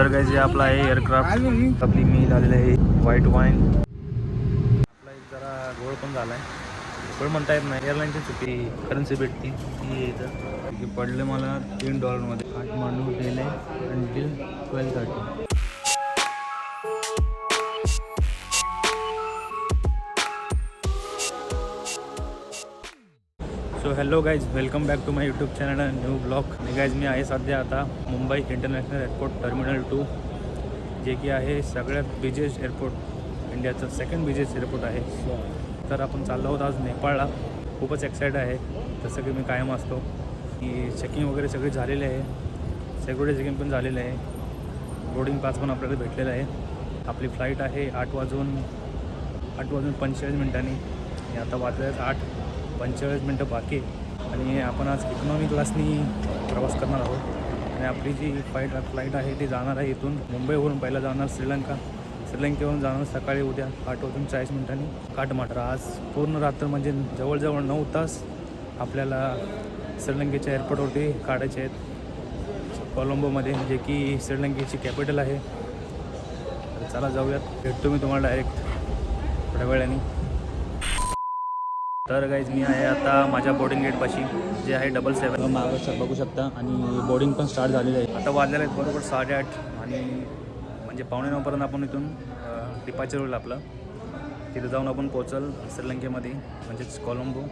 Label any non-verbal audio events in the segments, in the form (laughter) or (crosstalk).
तर काय जे आपला आहे एअरक्राफ्ट आपली मील आलेली आहे व्हाईट वाईन आपला एक जरा घोळ पण झाला आहे घोळ म्हणता येत नाही. एअरलाईनची चुकी करन्सी भेटती. ती इथं. पडले मला तीन डॉलरमध्ये आठ मांडू गेले until twelve thirty so hello guys welcome back to my YouTube channel new blog आणि गाईज मी आहे सध्या आता Mumbai international airport terminal two जे की आहे सगळ्यात बिजेस्ट एअरपोर्ट इंडियाचं सेकंड बिजेस्ट एअरपोर्ट आहे. तर आपण चाललो आहोत आज नेपाळला. खूपच एक्साइट आहे. जसं की मी कायम असतो. की चेकिंग वगैरे सगळी झालेली आहे. सेक्युरिटी चेकिंग पण झालेलं आहे. बोर्डिंग पास पण आपल्याला भेटलेला आहे. आपली फ्लाईट आहे आठ वाजून आठ वाजून पंचेचाळीस मिनिटांनी. आता वाजले आहेत आठ. पंचेचाळीस मिनटं बाकी आहे. आणि आपण आज इकॉनॉमी क्लासनी प्रवास करणार आहोत. आणि आपली जी फ्लाईट फ्लाईट आहे ती जाणार आहे इथून मुंबईवरून पहिला जाणार श्रीलंका. श्रीलंकेवरून जाणार सकाळी उद्या आठ वाजून चाळीस मिनिटांनी काठमांडर आज पूर्ण रात्र म्हणजे जवळजवळ नऊ तास आपल्याला श्रीलंकेच्या एअरपोर्टवरती काढायचे आहेत. कोलंबोमध्ये जे की श्रीलंकेची कॅपिटल आहे. चला जाऊयात. भेटतो मी तुम्हाला डायरेक्ट थोड्या वेळाने. तर गाईज मी आहे आता माझ्या बोर्डिंग गेटपाशी जे आहे डबल सेवन मागं बघू शकता. आणि बोर्डिंग पण स्टार्ट झालेलं आहे. आता वाजलेलं आहेत बरोबर साडेआठ आणि म्हणजे पावणे नऊपर्यंत आपण इथून डिपाचर होईल आपलं. तिथं जाऊन आपण पोचल श्रीलंकेमध्ये म्हणजेच कोलंबो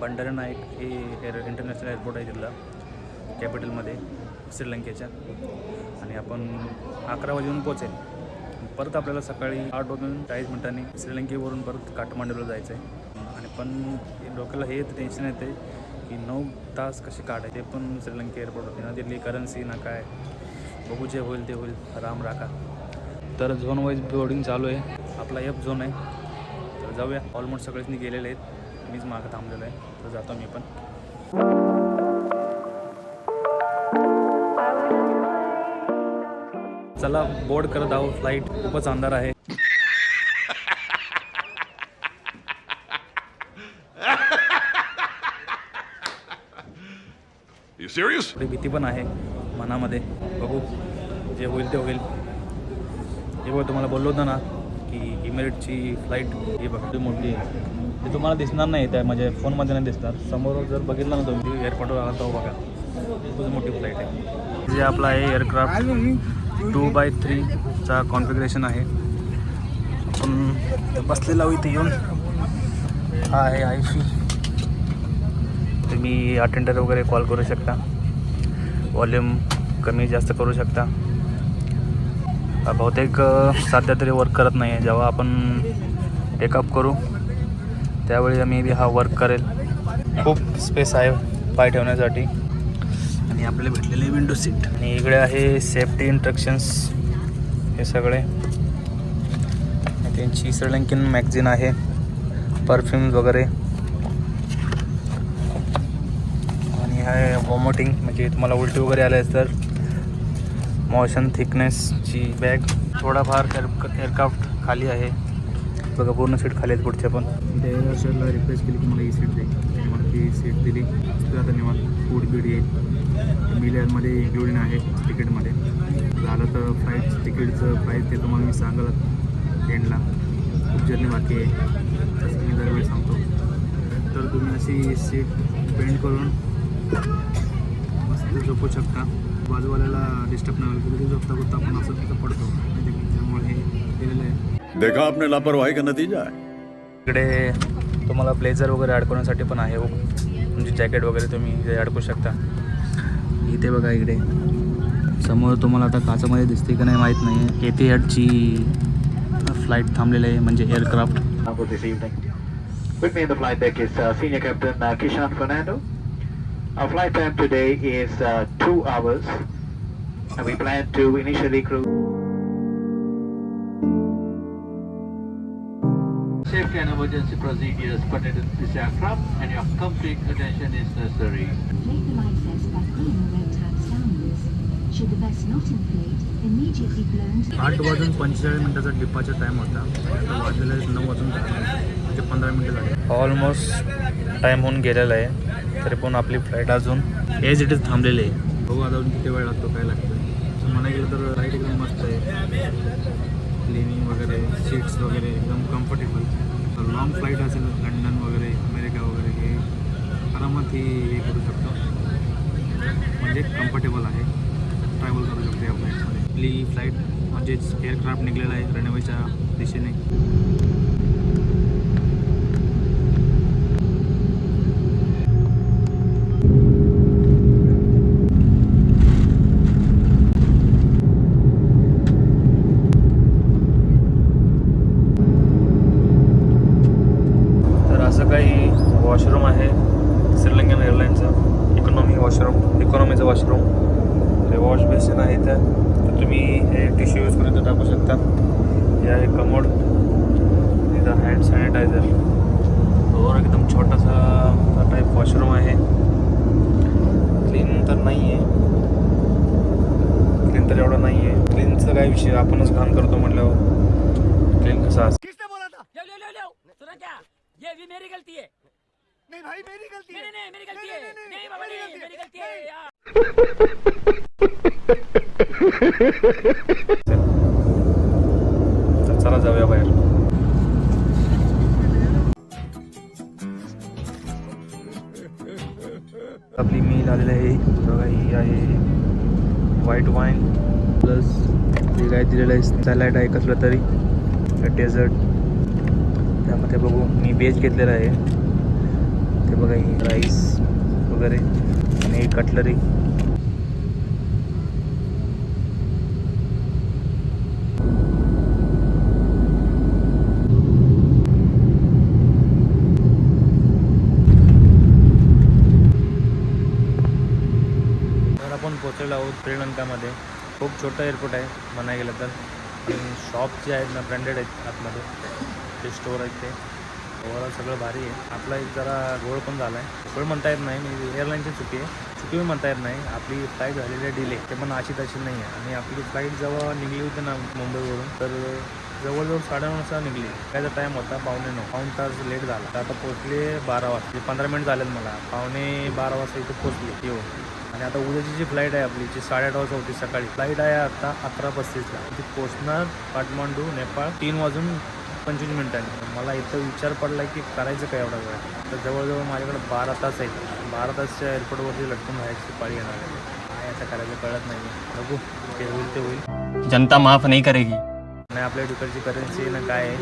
बंडारा नाईक हे एअर इंटरनॅशनल एअरपोर्ट आहे तिथलं कॅपिटलमध्ये श्रीलंकेच्या. आणि आपण अकरा वाजेहून पोचेल परत आपल्याला सकाळी आठ वाजून चाळीस मिनिटांनी श्रीलंकेवरून परत काठमांडूला जायचं आहे पण डोक्याला हे टेन्शन येते की नऊ तास कसे काढायचे? पण पण श्रीलंका होते ना तिथली करन्सी ना काय? बघू जे होईल ते होईल. राम राखा. तर झोन वाईज बोर्डिंग चालू आहे. आपला एफ झोन आहे. तर जाऊया. ऑलमोस्ट सगळेच गेलेले आहेत. मीच मागं थांबलेलो आहे. तर जातो मी पण. चला बोर्ड करत आहोत. फ्लाईट खूपच अंधार आहे. सिरियस भीती पण आहे मनामध्ये. बघू जे होईल ते होईल. हे बघ तुम्हाला बोललो होतं ना की इमिरेटची फ्लाईट ही बघा मोठी आहे. ते तुम्हाला दिसणार नाही त्या म्हणजे फोनमध्ये नाही दिसणार. समोर जर बघितलं ना तुम्ही एअरपोर्टवर आला तो बघा. खूपच मोठी फ्लाईट आहे. जे आपला आहे एअरक्राफ्ट टू बाय थ्रीचा कॉन्फिगरेशन आहे. आपण बसलेला होईल ते येऊन. हा आहे आय तुम्ही अटेंडर वगैरे कॉल करू शकता. वॉल्यूम कमी जास्त करू शकता. बहुतेक सध्या तरी वर्क करत नाही आहे जेव्हा आपण टेकअप करू त्यावेळी आम्ही बी हा वर्क करेल. खूप स्पेस आहे पाय ठेवण्यासाठी. आणि आपले भेटलेले विंडो सीट आणि इकडे आहे सेफ्टी इन्स्ट्रक्शन्स हे सगळे. त्यांची श्रीलंकन मॅगझिन आहे. परफ्यूम्स वगैरे आणि आहे वॉमिटिंग म्हणजे तुम्हाला उलटी वगैरे आले तर मोशन थिकनेसची बॅग थोडाफार एअर एअरक्राफ्ट खाली आहे. बघा पूर्ण सीट खाली आहेत पुढच्या पण. त्या एअर रिप्लेस केली की मला ही सीट जाईल त्याने मला ती सीट दिली. आता निवांत फूड बीड येईल मिल इन्क्लुडिंग आहे तिकीटमध्ये झालं तर फ्लाईट तिकीटचं प्राईस ते तुम्हाला मी सांगाल. एंडला खूप जर्नी बाकी आहे. तसं मी दरवेळी सांगतो. तर तुम्ही अशी सीट पेंट करून मस्त झोपू शकता. बाजूवाल्याला डिस्टर्ब नाही होईल कधी झोपता झोपता आपण असं तिथं पडतो. त्यामुळे हे दिलेलं आहे. देखा आपने लापरवाही का नतीजा इकडे तुम्हाला ब्लेझर वगैरे अडकवण्यासाठी पण आहे हो. म्हणजे जॅकेट वगैरे तुम्ही इथे अडकू शकता. इथे बघा इकडे. समोर तुम्हाला आता काचामध्ये दिसते का नाही माहीत नाही आहे एथिहॅडची फ्लाईट थांबलेली आहे म्हणजे aircraft. With me in the flight deck is uh, Senior Captain uh, Kishan Fernando. Our flight time today is uh, two hours, and we plan to initially cruise. Safety and emergency procedures pertaining to this aircraft, and your complete attention is necessary. Inflate the life vest back in when taps downwards. Should the vest not inflate, immediately blown to आठ वाजून पंचेचाळीस मिनटाचा डिपाचा time होता आता वाजलेला आहे नऊ वाजून म्हणजे पंधरा मिनटं झाले. ऑलमोस्ट टाईम होऊन गेलेला आहे. तरी पण आपली फ्लाईट अजून एज इट इज थांबलेली आहे. बघू आता अजून किती वेळ लागतो काय लागतं. म्हणा गेलं तर फ्लाईट एकदम मस्त क्लिनिंग वगैरे सीट्स वगैरे एकदम कम्फर्टेबल लॉंग फ्लाईट असेल लंडन वगैरे अमेरिका वगैरे हे आरामात ही हे करू शकतो. म्हणजे कम्फर्टेबल आहे. ट्रॅव्हल करू शकतो या फ्लाईटमध्ये आपली फ्लाईट म्हणजेच एअरक्राफ्ट निघलेला आहे रणवेच्या दिशेने तर असं काही वॉशरूम आहे श्रीलंकन एअरलाईनचं इकॉनॉमी वॉशरूम इकॉनॉमीचं वॉशरूम हे वॉश बेसिन आहे इथं तर तुम्ही हे टिश्यू यूज करून इथं टाकू शकता हे आहे कमोड इथं हँड सॅनिटायझर और एकदम छोटासा टाईप वॉशरूम आहे क्लीन तर नाही आहे क्लीन तर एवढं नाही क्लीनचं काय विषय? आपणच घाण करतो म्हटल्यावर. क्लीन कसं असतं? लो लो लो लो सुना क्या? ये भी मेरी गलती है। नहीं भाई मेरी गलती है। नहीं नहीं मेरी गलती है। नहीं बाबा नहीं मेरी गलती है यार। (laughs) तर चला जाऊया बाहेर. आपली मील आलेली आहे. ही आहे. व्हाईट वाईन प्लस ते काय दिलेलं आहे? सॅलॅड आहे कसलं तरी. डेझर्ट त्यामध्ये बघू मी वेज घेतलेला आहे. ते बघा ही राईस वगैरे आणि कटलरी तर आपण पोचलेलो आहोत श्रीलंकामध्ये. खूप छोटं एअरपोर्ट आहे म्हणाय गेलं तर. आणि शॉप जे आहेत ना ब्रँडेड आहेत आतमध्ये. ते स्टोअर आहेत ते. ओव्हरऑल सगळं भारी आहे. आपला एक जरा गोळ पण झाला आहे गोळ म्हणता येत नाही मी एअरलाईनची चुकी आहे. चुकी म्हणता येत नाही. आपली फ्लाईट झालेली आहे डिले ते पण अशी तशी नाही आहे. आणि आपली फ्लाईट जेव्हा निघली होती ना मुंबईवरून तर जवळजवळ साडेनऊ वाजता निघली. त्याचा टाईम होता पावणे नऊ. पाऊण तास लेट झाला. तर आता पोचले बारा वाजता. म्हणजे पंधरा मिनिट झालेत मला. पावणे बारा वाजता इथे पोचले येऊन. आणि आता उद्याची जी फ्लाईट आहे आपली जी साडेआठ वाजता होती सकाळी फ्लाईट आहे आता अकरा पस्तीसला. ती पोचणार काठमांडू नेपाळ तीन वाजून पंचवीस मिनिटांनी. मला इथं विचार पडला की करायचं काय एवढा वेळ? तर जवळजवळ माझ्याकडे बारा तास आहेत. बारा तासच्या एअरपोर्टवरती लटकून राहायची पाळी येणार आहे. काय आता करायचं कळत नाही बघू ते होईल ते होईल. जनता माफ नहीं करेगी. नाही आपल्या तिकडची करन्सी ना काय आहे?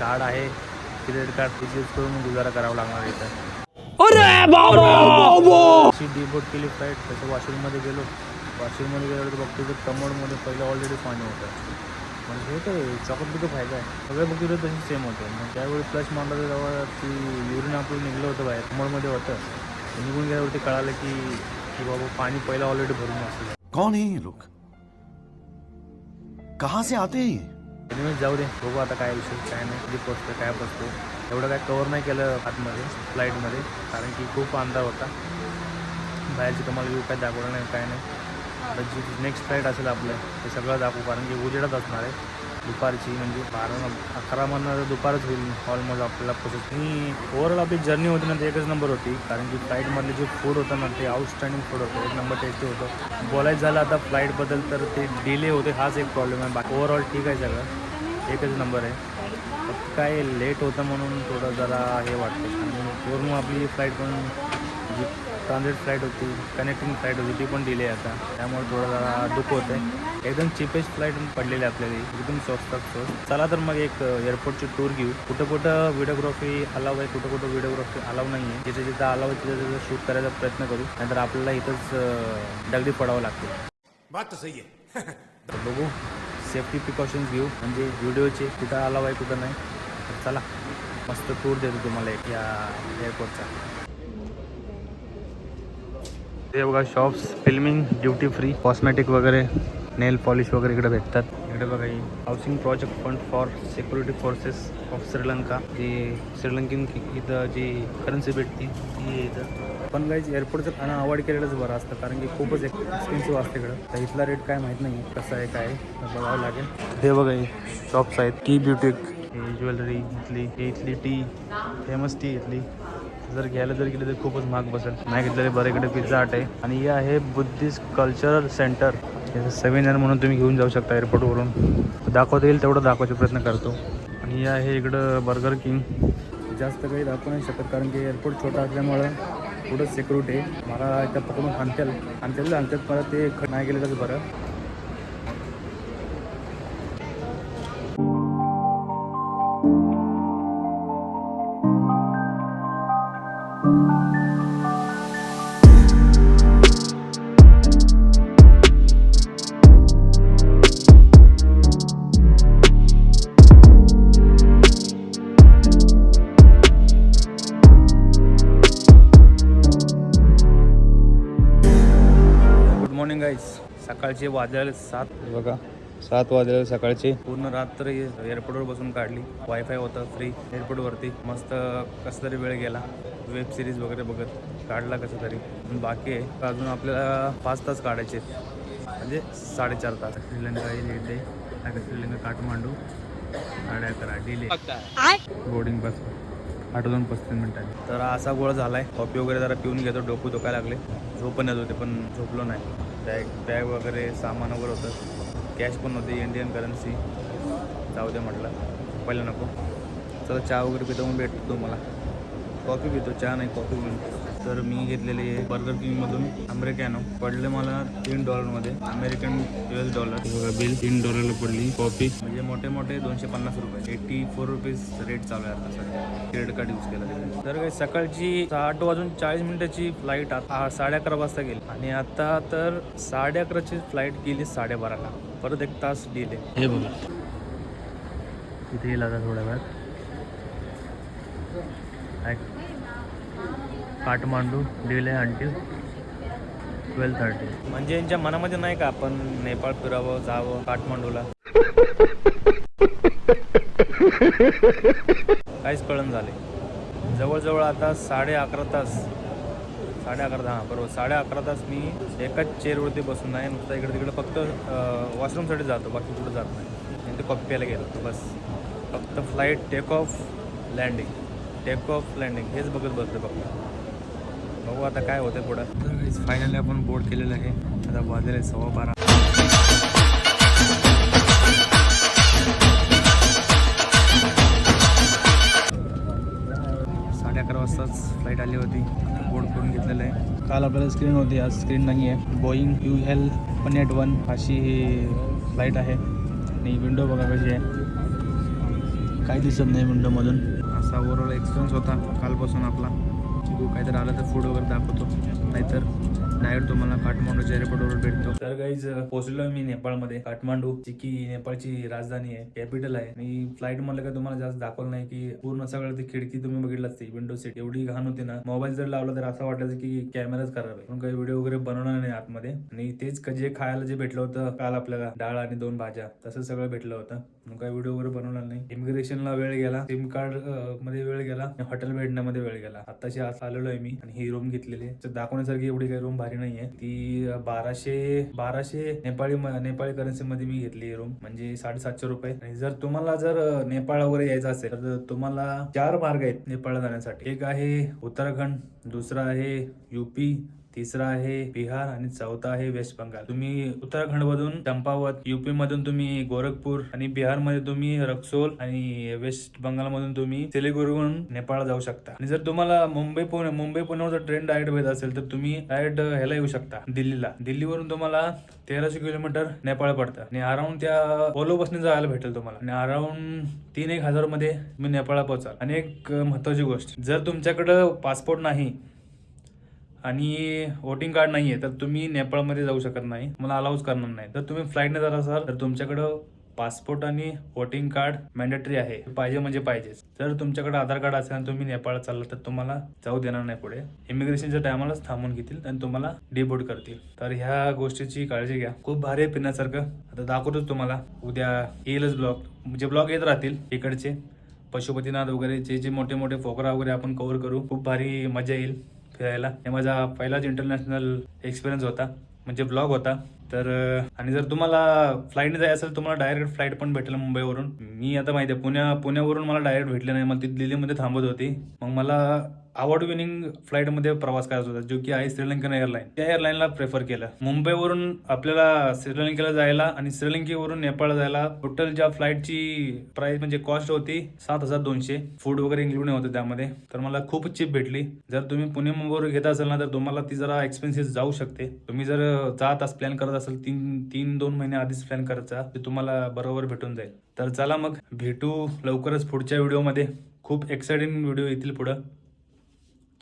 कार्ड आहे. क्रेडिट कार्ड यूज करून गुजारा करावा लागणार आहे इथं अशी डिबोट केली फ्लाईट तसं वॉशरूममध्ये गेलो. वॉशरूममध्ये गेलो तर बघतो तर कमोडमध्ये पहिलं ऑलरेडी पाणी होतं. म्हणजे हे काय चॉकलेट बिकअप आहे. काय सगळे बघितलं तशी सेम होतं. मग त्यावेळी फ्लश मारलं तर तेव्हा ती युरिन आपलं निघलं होतं बाहेर कमोडमध्ये होतं. निघून गेल्यावरती कळालं की की बाबा पाणी पहिलं ऑलरेडी भरून असलं कौन है लोग? कहां से आते हैं जाऊ दे. बघू आता काय विषय काय नाही. कधी पोचतो काय पोचतो एवढं काय कवर नाही केलं आतमध्ये फ्लाईटमध्ये कारण की खूप अंधार होता. बाहेरची तुम्हाला व्ह्यू काय दाखवलं नाही काय नाही. आता जी नेक्स्ट फ्लाईट असेल आपलं ते सगळं दाखवू कारण की उजेडच असणार आहे. दुपारची म्हणजे बारा अकरा म्हणणार दुपारच होईल हॉलमध्ये आपल्याला पोचत मी ओव्हरऑल आपली जर्नी होती ना ते एकच नंबर होती कारण की फ्लाईटमधले जे फूड होतं ना ते आउटस्टँडिंग फूड होतं एक नंबर टेस्टी होतं. बोलायचं झालं आता फ्लाईटबद्दल तर ते डिले होते हाच एक प्रॉब्लेम आहे. बाकी ओव्हरऑल ठीक आहे सगळं. एकच नंबर आहे. काय लेट होतं म्हणून थोडं जरा हे वाटतं आणि वरून आपली फ्लाईट पण जी ट्रान्झिट फ्लाईट होती कनेक्टिंग फ्लाईट होती ती पण डिले आता. त्यामुळे थोडं जरा दुःख होतं आहे एकदम चिपेस्ट फ्लाईट पडलेली आपल्याला एकदम स्वस्तात स्वस्त. चला तर मग एक एअरपोर्टची टूर घेऊ. कुठं कुठं व्हिडिओग्राफी अलाव आहे कुठं कुठं व्हिडिओग्राफी अलाव नाही आहे जिथे जिथं अलाव आहे तिथं तिथं शूट करायचा प्रयत्न करू. नाहीतर आपल्याला इथंच दगडी पडावं लागते (laughs) बघू. सेफ्टी प्रिकॉशन्स घेऊ. म्हणजे व्हिडिओचे कुठं अलाव आहे कुठं नाही. तर चला मस्त टूर देतो तुम्हाला एक या एअरपोर्टचा हे बघा shops filming duty free cosmetic वगैरे नेल पॉलिश वगैरे इकडे भेटतात. इकडे बघा ही housing project fund for security forces of Sri Lanka जी श्रीलंकेन इथं जी करन्सी भेटते ती इथं. पण काही एअरपोर्टचं खाणं अवॉइड केलेलंच बरं असतं कारण की खूपच एक्सपेन्सिव्ह असतं इकडं. तर इथला रेट काय माहीत नाही कसं आहे काय बघावं लागेल. हे बघा हे शॉप्स आहेत की ब्युटी हे ज्वेलरी इथली ही इथली टी फेमस टी इथली जर घ्यायला जर गेलं तर खूपच महाग बसेल. नाही घेतलेले बरे इकडे पिझ्झा हट आहे. आणि हे आहे बुद्धिस्ट कल्चरल सेंटर याचं सेमिनार म्हणून तुम्ही घेऊन जाऊ शकता एअरपोर्टवरून दाखवता येईल तेवढं दाखवायचा प्रयत्न करतो. आणि हे आहे इकडं बर्गर किंग जास्त काही दाखवू नाही शकत कारण की एअरपोर्ट छोटा असल्यामुळं पुढं सिक्युरिटी आहे. मला इथं पकडून आणतील. आणतील आणतात मला ते ख- नाही गेलेलंच बरं. सकाळचे वाजले सात. बघा सात वाजले सकाळचे. पूर्ण रात्र एअरपोर्टवर बसून काढली. वायफाय होतं फ्री एअरपोर्टवरती मस्त कसं तरी वेळ गेला. वेब सिरीज वगैरे बघत काढला कसं तरी. पण बाकी आहे अजून आपल्याला पाच तास काढायचे. म्हणजे साडेचार तास. श्रीलंका आता श्रीलंका काठमांडू. साडे अकरा डिले बोर्डिंग बस आठ दोन पस्तीस मिनिटांनी. तर असा गोळा झाला आहे कॉफी वगैरे जरा पिऊन घेतो. डोकं दुखायला लागले. झोपण येत होते पण झोपलो नाही. बॅग बॅग वगैरे सामान वगैरे होतं. कॅश पण होते इंडियन करन्सी जाऊ दे म्हटलं. पहिलं नको. चला चहा वगैरे पितो मग भेटतो तुम्हाला. कॉफी पितो चहा नाही कॉफी पिऊन तर मी घेतलेले बर्गर किंगमधून अमेरिकॅनो पडले मला तीन डॉलरमध्ये अमेरिकन यू एस डॉलर बघा बिल तीन डॉलरला पडली. कॉफी म्हणजे मोठे मोठे दोनशे पन्नास रुपये. एटी फोर रुपीज रेट चालू आहे आता सध्या. क्रेडिट कार्ड यूज केलं. तर काही सकाळची आठ वाजून चाळीस मिनिटाची फ्लाईट आता. साडे अकरा वाजता गेली. आणि आता तर साडे अकराची फ्लाईट गेली साडेबाराला. परत एक तास डिले हे बघा. इथे येईल आता थोड्या वेळात. Kathmandu delay until twelve thirty म्हणजे यांच्या मनामध्ये नाही का आपण नेपाळ फिरावं जावं काठमांडूला? काहीच कळण झाले. जवळजवळ आता साडे अकरा तास साडे अकरा हां बरोबर साडे अकरा तास मी एकाच चेअरवरती बसून नाही नुसतं इकडे तिकडे फक्त वॉशरूमसाठी जातो बाकी कुठं जात नाही. आणि ते कॉफी प्यायला गेलो होतो बस. फक्त flight take off landing take off landing हेच बघत बसतो फक्त. बघू आता काय होतं पुढं. फायनली आपण बोर्ड केलेलं आहे. आता वाजलेले सव्वा बारा. साडे अकरा वाजताच फ्लाईट आली होती. बोर्ड करून घेतलेलं आहे. काल आपल्याला स्क्रीन होती. आज स्क्रीन नाही आहे Boeing U L one eight one अशी ही फ्लाईट आहे. आणि विंडो बघा कशी आहे. काही दिसत नाही विंडोमधून असा ओव्हरऑल एक्सपिरियन्स होता कालपासून आपला. बघू काहीतरी आलं तर फूड वगैरे दाखवतो. नाहीतर डायरेक्ट तुम्हाला काठमांडूच्या एअरपोर्टवर भेटतो. तर काहीच पोहोचलो मी नेपाळमध्ये. काठमांडू जी की नेपाळची राजधानी आहे कॅपिटल आहे. आणि फ्लाईट म्हणलं का तुम्हाला जास्त दाखवलं नाही की पूर्ण सगळं ती खिडकी तुम्ही बघितलं असते विंडो सीट एवढी घाण होती ना मोबाईल जर लावला तर असं वाटायचं की कॅमेराच खराब आहे. पण काही व्हिडिओ वगैरे बनवणार नाही आतमध्ये. आणि तेच जे खायला जे भेटलं होतं काल आपल्याला डाळ आणि दोन भाज्या तसं सगळं भेटलं होतं. मग काय व्हिडिओ वगैरे बनवणार नाही. इमिग्रेशनला वेळ गेला. सिम कार्डमध्ये वेळ गेला. हॉटेल भेटण्यामध्ये वेळ गेला. आताशी आज आलेलो आहे मी आणि ही रूम घेतलेली तर दाखवण्यासारखी एवढी काही रूम भारी नाहीये. ती बाराशे बाराशे नेपाळी नेपाळी करन्सी मध्ये मी घेतली रूम म्हणजे साडेसातशे रुपये. आणि जर तुम्हाला जर नेपाळ वगैरे यायचं असेल तर तुम्हाला चार मार्ग आहेत नेपाळला जाण्यासाठी. एक आहे उत्तराखंड दुसरा आहे युपी तिसरा आहे बिहार आणि चौथा आहे वेस्ट बंगाल. तुम्ही उत्तराखंड मधून चंपावत युपी मधून तुम्ही गोरखपूर आणि बिहारमध्ये तुम्ही रक्सोल आणि वेस्ट बंगाल मधून तुम्ही सिलिगुरीहून नेपाळ जाऊ शकता. आणि जर तुम्हाला मुंबई पुणे मुंबई पुण्यावर जर ट्रेन डायरेक्ट भेट असेल तर तुम्ही डायरेक्ट ह्याला येऊ शकता दिल्लीला. दिल्लीवरून तुम्हाला तेराशे किलोमीटर नेपाळ पडतं. आणि अराउंड त्या ओलो बसने जायला भेटेल तुम्हाला. आणि अराउंड तीन एक हजारमध्ये तुम्ही नेपाळला पोहोचाल. आणि एक महत्वाची गोष्ट जर तुमच्याकडं पासपोर्ट नाही आणि वोटिंग कार्ड नाहीये तर तुम्ही नेपाळमध्ये जाऊ शकत नाही. मला अलाउच करणार नाही. तर तुम्ही फ्लाईटने जात असाल तर तुमच्याकडं पासपोर्ट आणि वोटिंग कार्ड मॅन्डेटरी आहे. पाहिजे म्हणजे पाहिजेच जर तुमच्याकडे आधार कार्ड असेल आणि तुम्ही नेपाळ चालला तर तुम्हाला जाऊ देणार नाही पुढे. इमिग्रेशनच्या टायमालाच थांबून घेतील आणि तुम्हाला डिबोर्ड करतील. तर ह्या गोष्टीची काळजी घ्या. खूप भारी आहे पिण्यासारखं. आता दाखवतोच तुम्हाला. उद्या येईलच ब्लॉग म्हणजे ब्लॉग येत राहतील इकडचे. पशुपतीनाथ वगैरे जे जे मोठे मोठे फोकरा वगैरे आपण कव्हर करू खूप भारी मजा येईल. फिरायला. हे माझा पहिलाच इंटरनॅशनल एक्सपिरियन्स होता म्हणजे ब्लॉग होता. तर आणि जर तुम्हाला फ्लाईटने जायचं असेल तुम्हाला डायरेक्ट फ्लाईट पण भेटेल मुंबईवरून. मी आता माहिती आहे पुण्या पुण्यावरून मला डायरेक्ट भेटले नाही. मला ती दिल्लीमध्ये थांबत होती. मग मला अवॉर्ड विनिंग फ्लाईटमध्ये प्रवास करायचा होता जो की आहे श्रीलंकन एअरलाईन त्या एअरलाईनला प्रेफर केलं. मुंबईवरून आपल्याला श्रीलंकेला जायला आणि श्रीलंकेवरून नेपाळला जायला टोटल ज्या फ्लाईटची प्राइस म्हणजे कॉस्ट होती सात हजार दोनशे. फूड वगैरे इन्क्लूड होते त्यामध्ये. तर मला खूप चिप भेटली. जर तुम्ही पुणे मुंबईवर घेत असाल ना तर तुम्हाला ती जरा एक्सपेन्सिव्ह जाऊ शकते. तुम्ही जर जात तास प्लॅन करत असाल तीन तीन दोन महिने आधीच प्लॅन करायचा ते तुम्हाला बरोबर भेटून जाईल. तर चला मग भेटू लवकरच पुढच्या व्हिडिओमध्ये खूप एक्सायटिंग व्हिडिओ येतील पुढं.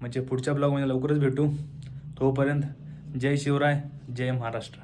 म्हणजे पुढच्या ब्लॉगमध्ये लवकरच भेटू. तोपर्यंत जय शिवराय जय महाराष्ट्र.